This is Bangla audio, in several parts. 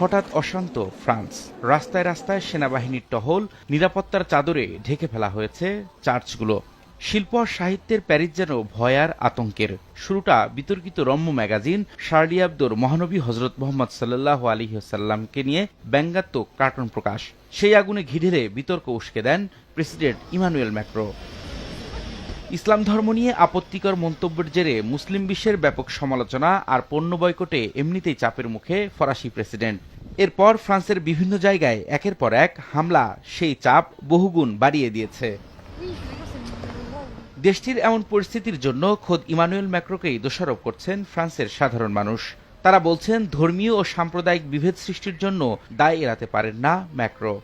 হঠাৎ অশান্ত ফ্রান্স। রাস্তায় রাস্তায় সেনাবাহিনীর টহল, নিরাপত্তার চাদরে ঢেকে ফেলা হয়েছে চার্চগুলো। শিল্প আর সাহিত্যের প্যারিস যেন ভয়ার আতঙ্কের। শুরুটা বিতর্কিত রম্য ম্যাগাজিন শার্লি আব্দোর মহানবী হজরত মোহাম্মদ সাল্লাহ আলিহাসাল্লামকে নিয়ে ব্যঙ্গাত্মক কার্টুন প্রকাশ। সেই আগুনে ঘি ঢেলে বিতর্ক উস্কে দেন প্রেসিডেন্ট ইমানুয়েল ম্যাক্রো। ইসলাম ধর্ম নিয়ে আপত্তিকর মন্তব্যের জেরে মুসলিম বিশ্বের ব্যাপক সমালোচনা আর পণ্য বয়কটে এমনিতেই চাপের মুখে ফরাসি প্রেসিডেন্ট। এরপর ফ্রান্সের বিভিন্ন জায়গায় একের পর এক হামলা, সেই চাপ বহুগুণ বাড়িয়ে দিয়েছে। দেশটির এমন পরিস্থিতির জন্য খোদ ইমানুয়েল ম্যাক্রোকেই দোষারোপ করছেন ফ্রান্সের সাধারণ মানুষ। তারা বলছেন, ধর্মীয় ও সাম্প্রদায়িক বিভেদ সৃষ্টির জন্য দায় এড়াতে পারেন না ম্যাক্রো।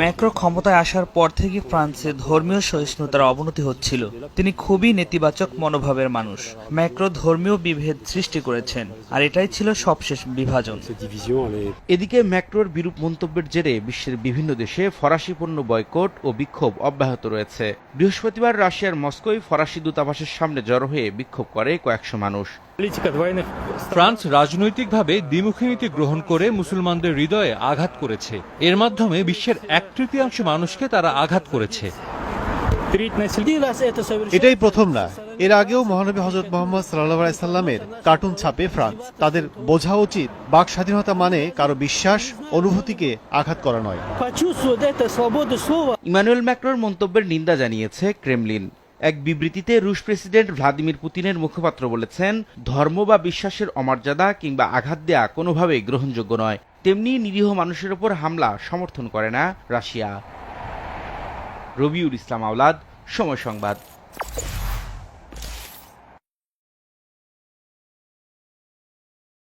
ম্যাক্রো ক্ষমতায় আসার পর থেকে ফ্রান্সে ধর্মীয় সহিষ্ণুতার অবনতি হচ্ছিল। তিনি খুবই নেতিবাচক মনোভাবের মানুষ। ম্যাক্রো ধর্মীয় বিভেদ সৃষ্টি করেছেন আর এটাই ছিল সবশেষ বিভাজন। এদিকে ম্যাক্রোর বিরূপ মন্তব্যের জেরে বিশ্বের বিভিন্ন দেশে ফরাসি পণ্য বয়কট ও বিক্ষোভ অব্যাহত রয়েছে। বৃহস্পতিবার রাশিয়ার মস্কোয় ফরাসি দূতাবাসের সামনে জড়ো হয়ে বিক্ষোভ করে কয়েকশো মানুষ। ফ্রান্স রাজনৈতিকভাবে দ্বিমুখী নীতি গ্রহণ করে মুসলমানদের হৃদয়ে আঘাত করেছে। এর মাধ্যমে বিশ্বের এক তৃতীয়াংশ মানুষকে তারা আঘাত করেছে। এটাই প্রথম না। এর আগেও মহানবী হজরত মোহাম্মদ সাল্লাহ সাল্লামের কার্টুন ছাপে ফ্রান্স। তাদের বোঝা উচিত বাক স্বাধীনতা মানে কারও বিশ্বাস অনুভূতিকে আঘাত করা নয়। ইমানুয়েল ম্যাক্রোর মন্তব্যের নিন্দা জানিয়েছে ক্রেমলিন। এক বিবৃতিতে রুশ প্রেসিডেন্ট ভ্লাদিমির পুতিনের মুখপাত্র বলেছেন ধর্ম বা বিশ্বাসের অমর্যাদা কিংবা আঘাত দেয়া কোনোভাবেই গ্রহণযোগ্য নয়। তেমনি নিরীহ মানুষের ওপর হামলা সমর্থন করে না রাশিয়া। রবিউল ইসলাম আওলাদ সময় সংবাদ।